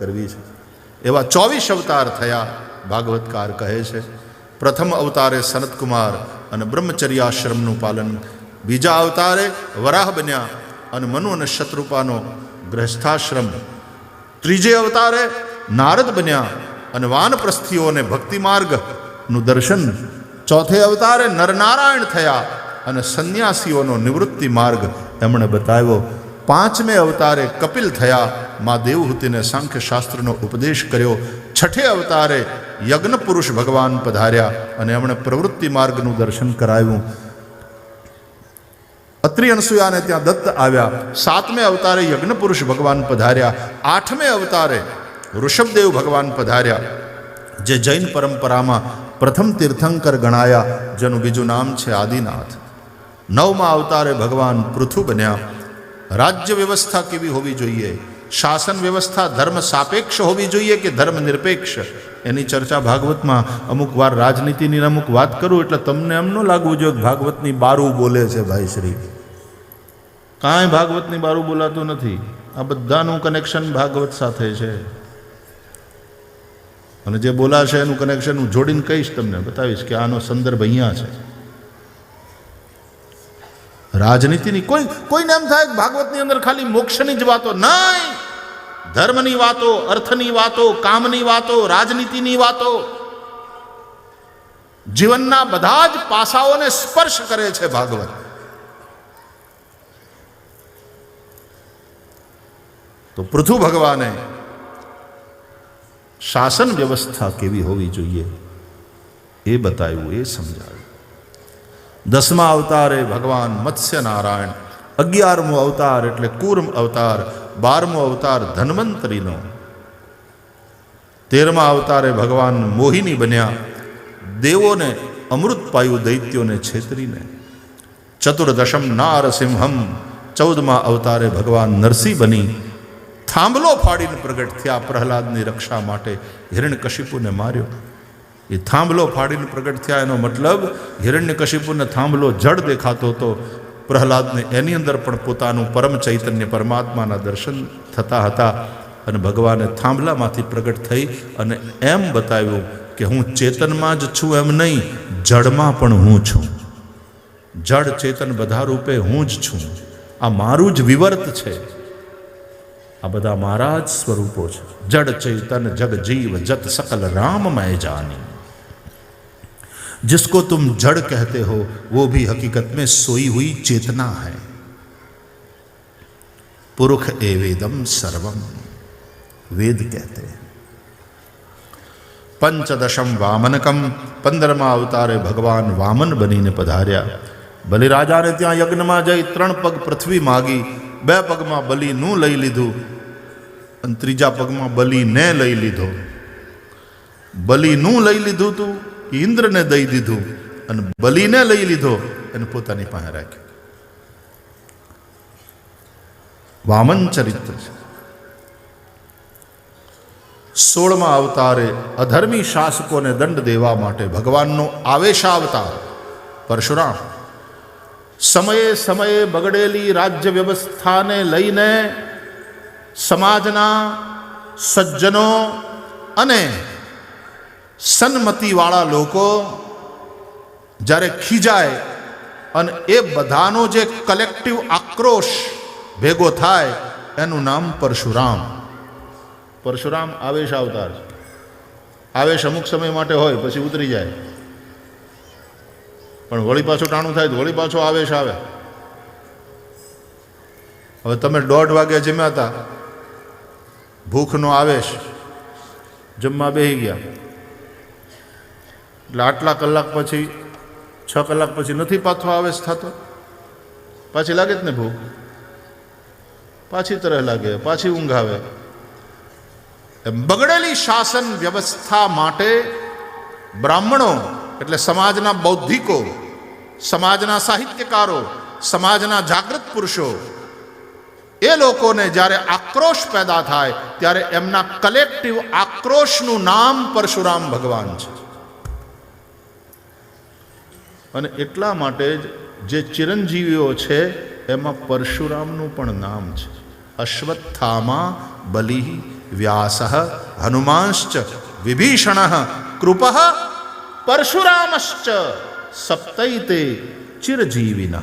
કરવી છે. એવા ચોવીસ અવતાર થયા, ભાગવતકાર કહે છે. પ્રથમ અવતારે સનતકુમાર અને બ્રહ્મચર્યાશ્રમનું પાલન, બીજા અવતારે વરાહ બન્યા અને મનુ અને શત્રુપાનો ગ્રહસ્થાશ્રમ. ત્રીજે અવતારે નારદ બન્યા અને વાનપ્રસ્થીઓને ભક્તિ માર્ગનું દર્શન. ચોથે અવતારે નરનારાયણ થયા અને સંન્યાસીઓનો નિવૃત્તિ માર્ગ એમણે બતાવ્યો. પાંચમે અવતારે કપિલ થયા મા દેવહૂતિને સાંખ્ય શાસ્ત્રનો ઉપદેશ કર્યો. છઠ્ઠે અવતારે યજ્ઞ પુરુષ ભગવાન પધાર્યા અને એમણે પ્રવૃત્તિ માર્ગનું દર્શન કરાવ્યું. અત્રિ અનસુયાને ત્યાં દત્ત આવ્યા. સાતમે અવતારે યજ્ઞ પુરુષ ભગવાન પધાર્યા. આઠમે અવતારે ઋષભદેવ ભગવાન પધાર્યા, જે જૈન પરંપરામાં પ્રથમ તીર્થંકર ગણાયા, જેનું બીજું નામ છે આદિનાથ. નવમા અવતારે ભગવાન પૃથુ બન્યા. રાજ્ય વ્યવસ્થા કેવી હોવી જોઈએ? શાસન વ્યવસ્થા ધર્મ સાપેક્ષ હોવી જોઈએ કે ધર્મ નિરપેક્ષ? એની ચર્ચા ભાગવતમાં અમુક વાર રાજનીતિની અમુક વાત કરું એટલે તમને એમ ન લાગવું જોઈએ કે ભાગવતની બારું બોલે છે ભાઈ શ્રી. કાંઈ ભાગવતની બારું બોલાતું નથી. આ બધાનું કનેક્શન ભાગવત સાથે છે. અને જે બોલાશે એનું કનેક્શન હું જોડીને કહીશ તમને. બતાવીશ કે આનો સંદર્ભ અહીંયા છે. રાજનીતિની કોઈ કોઈને એમ થાય ભાગવતની અંદર ખાલી મોક્ષની જ વાતો નહીં. ધર્મની વાતો, અર્થની વાતો, કામની વાતો, રાજનીતિની વાતો. જીવનના બધા જ પાસાઓને સ્પર્શ કરે છે ભાગવત. તો પૃથુ ભગવાને શાસન વ્યવસ્થા કેવી હોવી જોઈએ એ બતાવ્યું, એ સમજાવ્યું. દસમા અવતારે ભગવાન મત્સ્ય નારાયણ અગિયારમો અવતાર એટલે કુર્મ અવતાર, બારમો અવતાર ધન્વંતરીનો. તેરમા અવતારે ભગવાન મોહિની બન્યા, દેવોને અમૃત પાયું દૈત્યોને છેતરીને. ચતુર્દશમ નારસિંહમ, ચૌદમા અવતારે ભગવાન નરસિંહ બની. થાંભલો ફાડીને પ્રગટ થયા પ્રહલાદની રક્ષા માટે હિરણ્યકશિપુને માર્યો. એ થાંભલો ફાડીને પ્રગટ થયા, એનો મતલબ હિરણ્ય હિરણ્યકશિપુને થાંભલો જડ દેખાતો હતો. પ્રહલાદને એની અંદર પણ પોતાનું પરમ ચૈતન્ય પરમાત્માના દર્શન થતા હતા અને ભગવાને થાંભલામાંથી પ્રગટ થઈ અને એમ બતાવ્યું કે હું ચેતનમાં જ છું એમ નહીં જડમાં પણ હું છું. જડ ચેતન બધા રૂપે હું જ છું. આ મારું જ વિવર્ત છે. આ બધા મારા જ સ્વરૂપો છે. જડ ચૈતન જગજીવ જત સકલ રામમય જાની. जिसको तुम जड़ कहते हो वो भी हकीकत में सोई हुई चेतना है पुरुष एवेदम सर्वम वेद कहते हैं પંચદશમ વામનકમ પંદરમા અવતારે ભગવાન વામન બનીને પધાર્યા બલિરાજાને ત્યાં યજ્ઞમાં જઈ ત્રણ પગ પૃથ્વી માગી બે પગમાં બલિનું લઈ લીધું અને ત્રીજા પગમાં બલિને લઈ લીધો બલિનું લઈ લીધું તું ઇન્દ્રને દઈ દીધું અને બલિને લઈ લીધો અને પોતાની પાસે રાખ્યો. વામન ચરિત્ર છે. સોળમાં અવતારે અધર્મી શાસકોને દંડ દેવા માટે ભગવાનનો આવેશાવતાર, પરશુરામ. સમયે સમયે બગડેલી રાજ્ય વ્યવસ્થાને લઈને સમાજના સજ્જનો અને સન્મતિવાળા લોકો જ્યારે ખીજાય અને એ બધાનો જે કલેક્ટિવ આક્રોશ ભેગો થાય, એનું નામ પરશુરામ. પરશુરામ આવેશ અવતાર છે. આવેશ અમુક સમય માટે હોય, પછી ઉતરી જાય. પણ વળી પાછું ટાણું થાય તો વળી પાછો આવેશ આવે. હવે તમે દોઢ વાગે જમ્યા હતા ભૂખનો આવેશ. જમવા બેસી ગયા. એટલે આટલા કલાક પછી, છ કલાક પછી નથી પાછો આવેશ થતો? પાછી લાગે જ ને ભૂખ? પાછી તરહ લાગે, પાછી ઊંઘ આવે. એમ બગડેલી શાસન વ્યવસ્થા માટે બ્રાહ્મણો, એટલે સમાજના બૌદ્ધિકો, સમાજના સાહિત્યકારો, સમાજના જાગૃત પુરુષો, એ લોકોને જ્યારે આક્રોશ પેદા થાય, ત્યારે એમના કલેક્ટિવ આક્રોશનું નામ પરશુરામ ભગવાન છે. અને એટલા માટે જ જે ચિરંજીવીઓ છે, એમાં પરશુરામનું પણ નામ છે. અશ્વત્થામા બલિ વ્યાસ હનુમાંશ્ચ વિભીષણ કૃપ પરશુરામશ્ચ સપ્તૈતે ચિરજીવિન.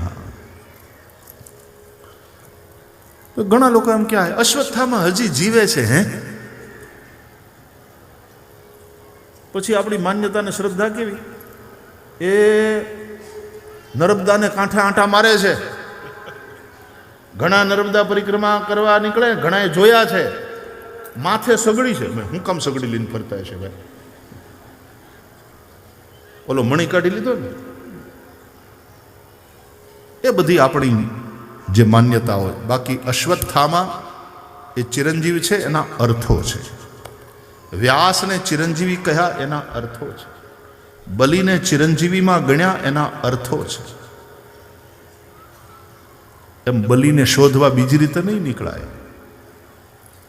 ઘણા લોકો એમ કહે, અશ્વત્થામાં હજી જીવે છે, હે? પછી આપણી માન્યતાને શ્રદ્ધા કેવી? એ નર્મદાને કાંઠે આંટા મારે છે. ઘણા નર્મદા પરિક્રમા કરવા નીકળે, ઘણાએ જોયા છે. માથે સગડી છે. મેં હું કામ સગડી લઈને ફરતા છે ભાઈ? ઓલો મણી કાઢી લીધો ને? એ બધી આપણી જે માન્યતા હોય. બાકી અશ્વત્થામાં એ ચિરંજીવી છે, એના અર્થો છે. વ્યાસને ચિરંજીવી કહ્યા, એના અર્થો છે. બલિને ચિરંજીવીમાં ગણ્યા એના અર્થો છે. એમ બલિને શોધવા બીજી રીતે નહીં નીકળાય.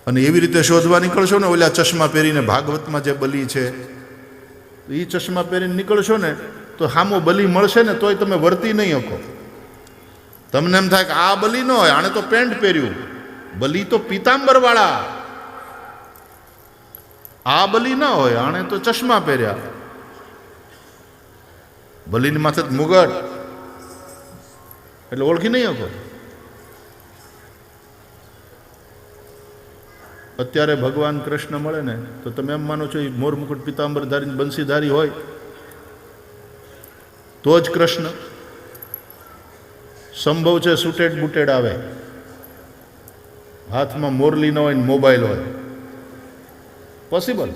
અને એવી રીતે શોધવા નીકળશો ને ઓલા ચશ્મા પહેરીને ભાગવતમાં જે બલી છે એ ચશ્મા પહેરીને નીકળશો ને તો હામો બલિ મળશે ને તોય તમે વર્તી નહીં શકો. તમને એમ થાય કે આ બલિ ન હોય, આણે તો પેન્ટ પહેર્યું. બલિ તો પીતાંબર વાળા આ બલિ ન હોય, આણે તો ચશ્મા પહેર્યા. બલિની માથે મુગટ. એટલે ઓળખી નહીં શકો. અત્યારે ભગવાન કૃષ્ણ મળે ને, તો તમે એમ માનો છો એ મોર મુકુટ પિતાંબર ધારી બંસીધારી હોય, તો જ કૃષ્ણ સંભવ છે સુટેડ બુટેડ આવે. હાથમાં મોરલી ન હોય ને મોબાઈલ હોય. પોસિબલ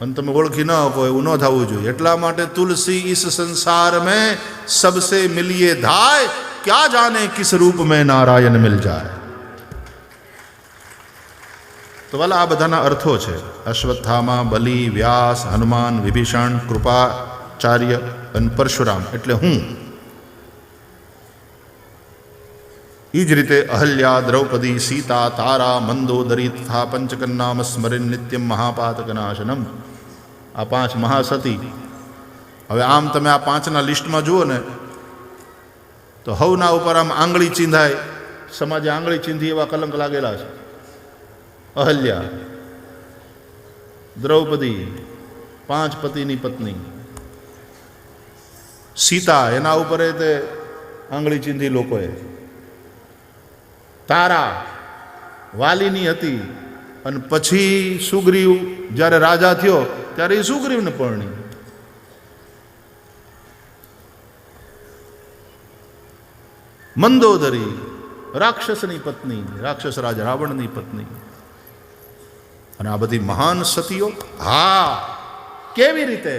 અને તમે ઓળખી ન શકો એવું ન થવું જોઈએ. એટલા માટે તુલસી ઈસ સંસાર મેં સબસે મિલીએ ધાય, ક્યાં જાને કિસ રૂપ મેં નારાયણ મિલ જાય. તો વાલા, આ બધાના અર્થો છે. અશ્વત્થામા, બલિ, વ્યાસ, હનુમાન, વિભીષણ કૃપાચાર્ય અને પરશુરામ. એટલે હું. એ જ રીતે અહલ્યા, દ્રૌપદી, સીતા, તારા, મંદોદરી તથા પંચકન્નામ સ્મરિન નિત્યમ મહાપાતકનાશનમ આ પાંચ મહાસતી. હવે આમ તમે આ પાંચના લિસ્ટમાં જુઓ ને, તો હવના ઉપર આમ આંગળી ચીંધાય. સમાજે આંગળી ચીંધી એવા કલંક લાગેલા છે. અહલ્યા, દ્રૌપદી, પાંચ પતિની પત્ની. સીતા, એના ઉપર તે આંગળી ચીંધી લોકોએ. તારા, વાલીની હતી, અને પછી સુગ્રીવ જ્યારે રાજા થયો ત્યારે એ સુગ્રીવને પરણી. મંદોદરી, રાક્ષસની પત્ની, રાક્ષસ રાજ રાવણની પત્ની. અને આ બધી મહાન સતીઓ, હા, કેવી રીતે?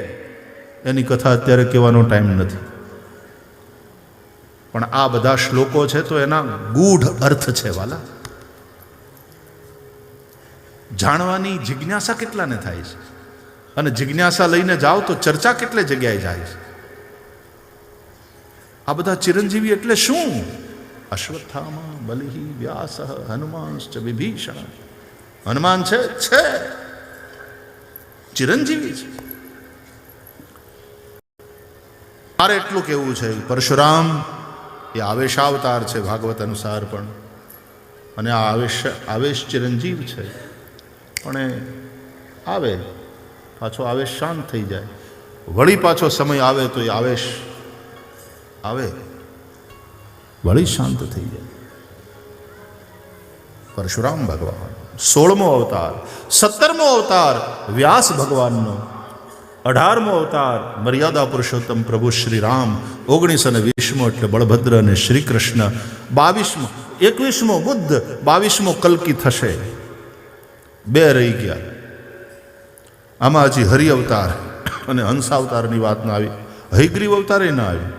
એની કથા અત્યારે કહેવાનો ટાઈમ નથી. પણ આ બધા શ્લોકો છે તો એના ગૂઢ અર્થ છે વાલા. જાણવાની જિજ્ઞાસા કેટલાને થાય છે? અને જિજ્ઞાસા લઈને જાઓ તો ચર્ચા કેટલે જગ્યાએ જાય છે? આ બધા ચિરંજીવી એટલે શું? અશ્વત્થામા, બલિહી, વ્યાસ હનુમાંશ્ચ વિભીષણ. હનુમાન છે? છે. ચિરંજીવી છે. મારે એટલું કેવું છે, પરશુરામ, એ આવેશાવતાર છે ભાગવત અનુસાર પણ. અને આ આવેશ આવેશ ચિરંજીવ છે. પણ આવે. પાછો આવેશ શાંત થઈ જાય. વળી પાછો સમય આવે તો એ આવેશ આવે. વળી શાંત થઈ જાય. પરશુરામ ભગવાન, સોળમો અવતાર, સત્તરમો અવતાર, વ્યાસ ભગવાનનો, અઢારમો અવતાર, મર્યાદા પુરુષોત્તમ પ્રભુ શ્રી રામ ઓગણીસ અને વીસમો એટલે બળભદ્ર અને શ્રી કૃષ્ણ બાવીસમો, એકવીસમો બુદ્ધ, બાવીસમો કલકી થશે. બે રહી ગયા. આમાં હજી હરિ અવતાર અને હંસ અવતારની વાત ના આવી. હયગ્રીવ અવતારે ના આવી.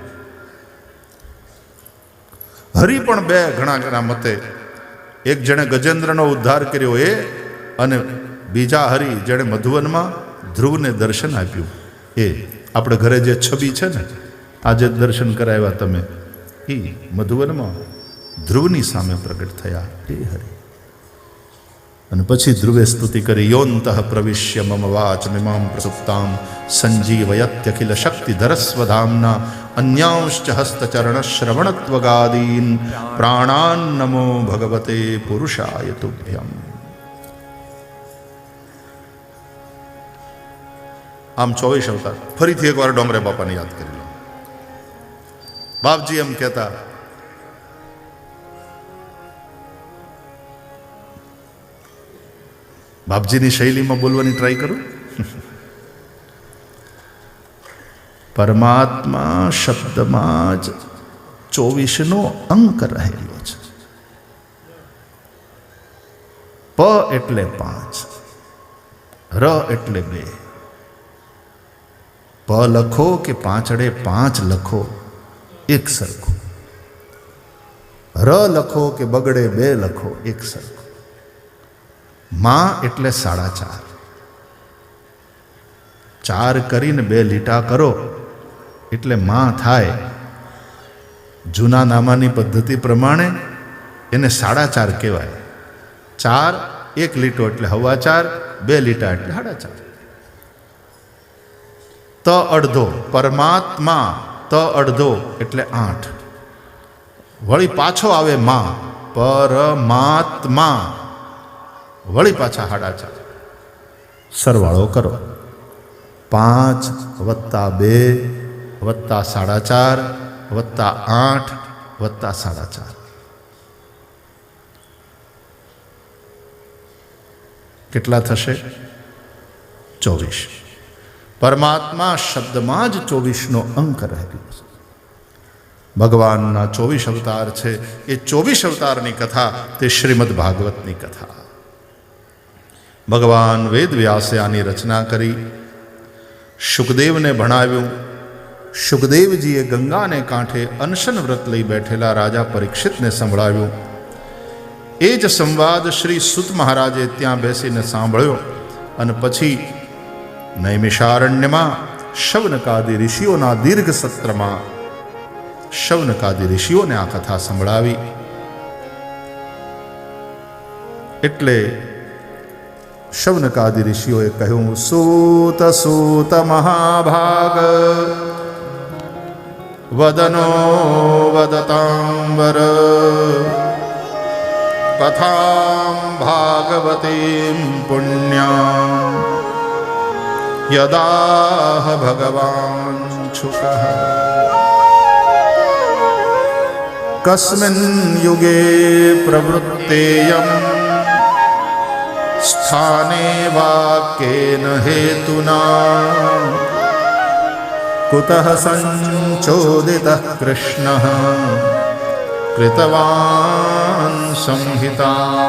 હરિ પણ બે ઘણા ઘણા મતે. એક જેણે ગજેન્દ્રનો ઉદ્ધાર કર્યો એ અને બીજા હરિ જેણે મધુવનમાં ધ્રુવને દર્શન આપ્યું. એ આપણે ઘરે જે છબી છે ને, આજે દર્શન કરાવ્યા તમે. એ મધુવનમાં ધ્રુવની સામે પ્રગટ થયા. એ હરિ. અને પછી ધ્રુવે સ્તુતિ કરી યોંત પ્રવિશ્ય મમ વાચ મિમામ પ્રસુપ્તામ સંજીવયત્યખિલ શક્તિ ધરસ્વધામના અન્યાંશ્ચ હસ્તચરણ શ્રવણત્વગાદીન પ્રાણાન નમો ભગવતે પુરુષાય તુભ્યમ આમ ચોવીસ અવતાર ફરીથી એકવાર ડોમરે બાપાને યાદ કરી લો બાપજી એમ કહેતા બાપજીની શૈલીમાં બોલવાની ટ્રાય કરું? પરમાત્મા શબ્દમાં જ ચોવીસનો અંક રહેલો છે. પ એટલે પાંચ, ર એટલે બે. પ લખો કે પાંચડે પાંચ લખો, એક સરખું. ર લખો કે બગડે બે લખો, એક સરખું. માં એટલે સાડા ચાર. ચાર કરીને બે લીટા કરો, એટલે માં થાય. જૂના નામાની પદ્ધતિ પ્રમાણે એને સાડા ચાર કહેવાય. ચાર, એક લીટો એટલે હવા ચાર, બે લીટા એટલે સાડા ચાર. ત અડધો, પરમાત્મા ત અડધો એટલે આઠ. વળી પાછો આવે માં, પરમાત્મા. વળી પાછા હાડા ચાર સરવાળો કરો. પાંચ વત્તા બે વત્તા સાડા ચાર વત્તા આઠ વત્તા સાડા ચાર. કેટલા થશે? ચોવીસ. પરમાત્મા શબ્દમાં જ ચોવીસનો અંક રહેલો છે. ભગવાનના ચોવીસ અવતાર છે. એ ચોવીસ અવતારની કથા તે શ્રીમદ ભાગવતની કથા. ભગવાન વેદ વ્યાસે આની રચના કરી. શુકદેવને ભણાવ્યું. શુકદેવજીએ ગંગાને કાંઠે અનશન વ્રત લઈ બેઠેલા રાજા પરીક્ષિતને સંભળાવ્યું. એ જ સંવાદ શ્રી સુત મહારાજે ત્યાં બેસીને સાંભળ્યો અને પછી નૈમિષારણ્યમાં શવનકાદી ઋષિઓના દીર્ઘ સત્રમાં શવનકાદી ઋષિઓને આ કથા સંભળાવી. એટલે શવનકાદી ઋષિઓએ કહ્યું, સૂત સૂત મહાભાગ. વદનો વદતાંબર. કથાં ભાગવતીં પુણ્યા. યદા ભગવાન છુકઃ કસ્મિન યુગે પ્રવૃત્તેયમ સ્થાને વાક્યેન હેતુના કુતઃ સંચોદિતઃ કૃષ્ણઃ કૃતવાન સંહિતા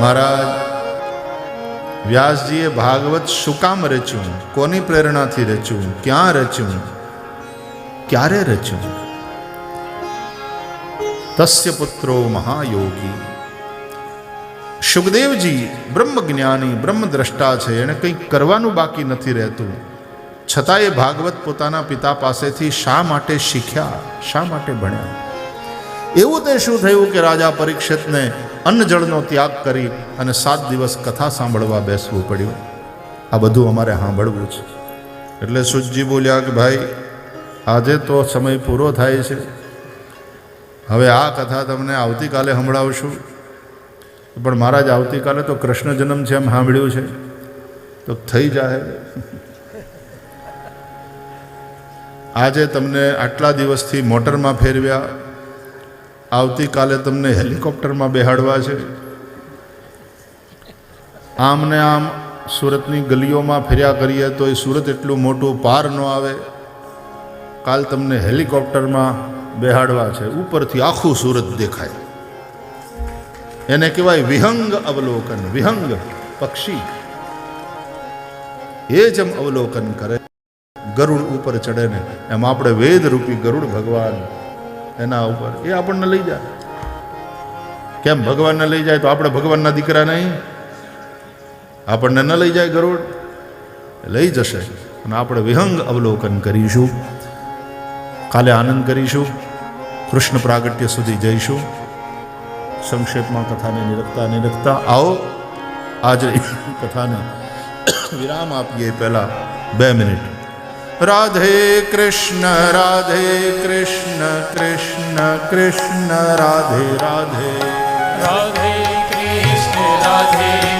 મહારાજ વ્યાસજીએ ભાગવત શું કામ રચ્યું? કોની પ્રેરણાથી રચ્યું? ક્યાં રચ્યું? ક્યારે રચ્યું? તસ્ય પુત્રો મહાયોગી સુખદેવજી બ્રહ્મજ્ઞાની બ્રહ્મદ્રષ્ટા છે એને કંઈક કરવાનું બાકી નથી રહેતું છતાં એ ભાગવત પોતાના પિતા પાસેથી શા માટે શીખ્યા શા માટે ભણ્યા એવું તે શું થયું કે રાજા પરીક્ષિતને અન્ન જળનો ત્યાગ કરી અને સાત દિવસ કથા સાંભળવા બેસવું પડ્યું। આ બધું અમારે સાંભળવું છે। એટલે સુજી બોલ્યા કે ભાઈ, આજે તો સમય પૂરો થાય છે। હવે આ કથા તમને આવતીકાલે સંભળાવશું. પણ મહારાજ, આવતીકાલે તો કૃષ્ણ જન્મ છે એમ સાંભળ્યું છે. તો થઈ જાય આજે તમને આટલા દિવસથી મોટરમાં ફેરવ્યા. આવતીકાલે તમને હેલિકોપ્ટરમાં બેહાડવા છે. આમ ને આમ સુરતની ગલીઓમાં ફેર્યા કરીએ તો એ સુરત એટલું મોટું પાર ન આવે. કાલ તમને હેલિકોપ્ટરમાં બેહાડવા છે, ઉપરથી આખું સુરત દેખાય. એને કહેવાય વિહંગ અવલોકન, વિહંગ પક્ષી. એ જેમ અવલોકન કરે. ગરુડ ઉપર ચડે ને, એમ આપણે વેદ રૂપી ગરુડ ભગવાન એના ઉપર, એ આપણને લઈ જાય. કેમ ભગવાનને લઈ જાય તો આપણે ભગવાનના દીકરા નહીં? આપણને ન લઈ જાય ગરુડ? લઈ જશે. અને આપણે વિહંગ અવલોકન કરીશું. કાલે આનંદ કરીશું. કૃષ્ણ પ્રાગટ્ય સુધી જઈશું. સંક્ષેપમાં કથાને નિરખતા નિરખતા આવો. આજે કથાને વિરામ આપીએ પહેલા બે મિનિટ. રાધે કૃષ્ણ રાધે કૃષ્ણ કૃષ્ણ કૃષ્ણ, રાધે રાધે. રાધે કૃષ્ણ, રાધે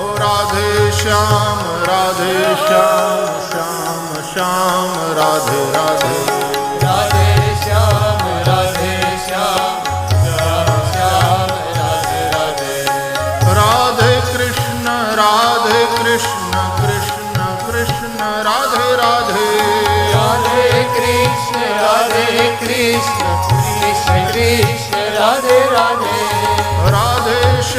હો રાધે શ્યામ રાધે શ્યામ શ્યામ શ્યામ રાધે રાધે રાધે શ્યામ રાધે શ્યામ શ્યામ શ્યામ રાધે રાધે રાધે કૃષ્ણ રાધે કૃષ્ણ કૃષ્ણ કૃષ્ણ રાધે રાધે રાધે કૃષ્ણ રાધે કૃષ્ણ કૃષ્ણ કૃષ્ણ રાધે રાધે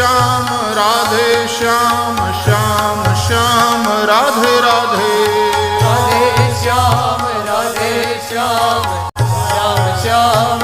રાધે શ્યામ રાધે શ્યામ શ્યામ શ્યામ રાધે રાધે રાધે શ્યામ રાધે શ્યામ શ્યામ શ્યામ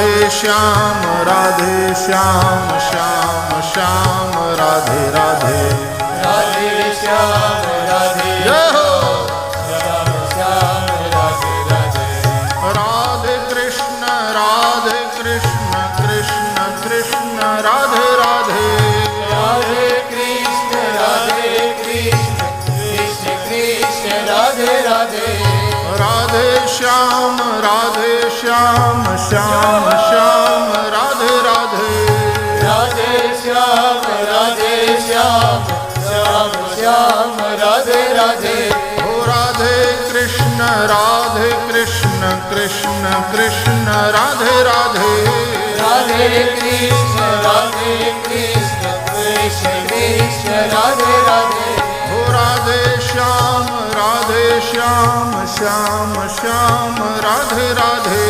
રાધે શ્યામ રાધે શ્યામ શ્યામ શ્યામ રાધે રાધે. રાધે શ્યામ શ્યામ શ્યામ શ્યામ રાધે રાધે. રાધે શ્યામ રાધે શ્યામ શ્યામ શ્યામ રાધે રાધે. હો રાધે કૃષ્ણ રાધે કૃષ્ણ કૃષ્ણ કૃષ્ણ રાધે રાધે. રાધે કૃષ્ણ રાધે કૃષ્ણ કૃષ્ણ કૃષ્ણ રાધે રાધે. હો રાધે શ્યામ રાધે શ્યામ શ્યામ શ્યામ રાધે રાધે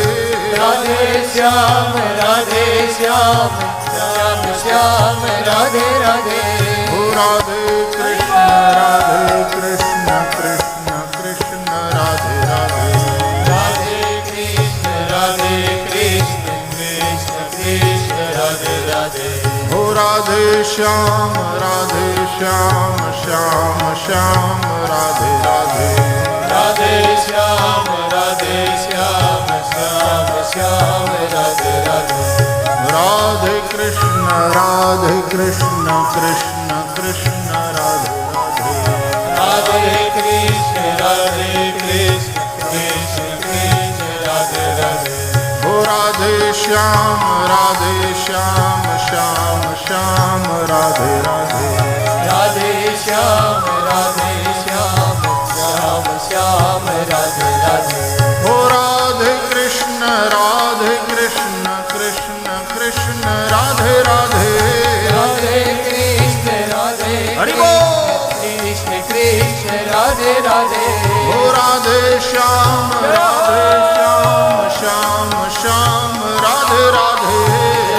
રાધે શ્યામ રાધે શ્યામ શ્યામ શ્યામ રાધે રાધે હો રાધે કૃષ્ણ રાધે કૃષ્ણ કૃષ્ણ કૃષ્ણ રાધે રાધે રાધે કૃષ્ણ રાધે કૃષ્ણ કૃષ્ણ કૃષ્ણ રાધે રાધે હો રાધે શ્યામ રાધે શ્યામ શ્યામ શ્યામ રાધે રાધે કૃષ્ણ રાધે કૃષ્ણ કૃષ્ણ રાધે રાધે રાધે કૃષ્ણ રાધે કૃષ્ણ કૃષ્ણ કૃષ્ણ રાધે રાધે હો રાધે શ્યામ રાધે શ્યામ શ્યામ શ્યામ રાધે રાધે રાધે કૃષ્ણ કૃષ્ણ કૃષ્ણ રાધે રાધે રાધે કૃષ્ણ રાધે હરિ બોલ કૃષ્ણ કૃષ્ણ રાધે રાધે હો રાધે શ્યામ રાધે શ્યામ શ્યામ શ્યામ રાધે રાધે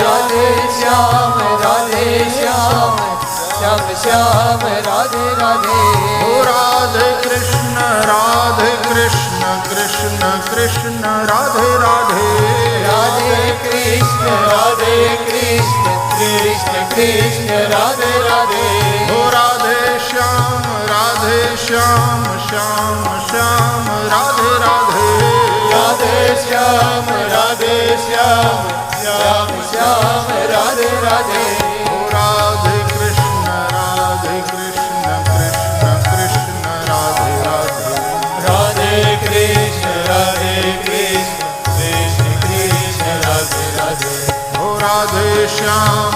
રાધે શ્યામ રાધે શ્યામ શ્યામ શ્યામ રાધે રાધે હો રાધે કૃષ્ણ રાધે કૃષ્ણ કૃષ્ણ કૃષ્ણ રાધે રાધે. રાધે કૃષ્ણ રાધે કૃષ્ણ કૃષ્ણ કૃષ્ણ રાધે રાધે. હો રાધે શ્યામ રાધે શ્યામ શ્યામ શ્યામ રાધે રાધે. રાધે શ્યામ રાધે શ્યામ શ્યામ શ્યામ રાધે રાધે. રાધે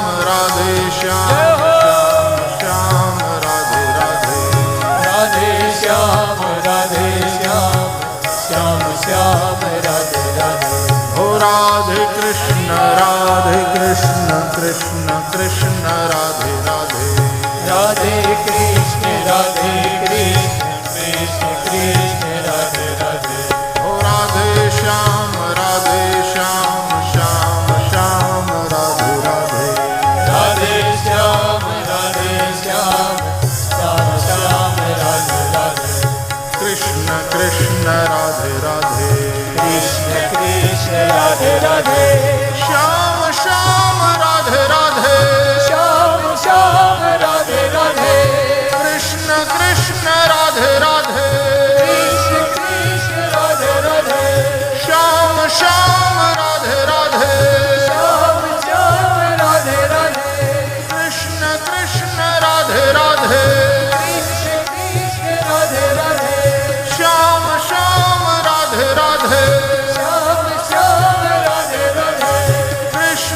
રાધે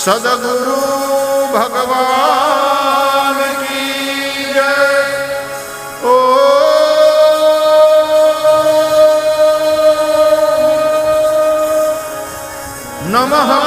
સદગુરુ ભગવાન કી જય ઓ નમઃ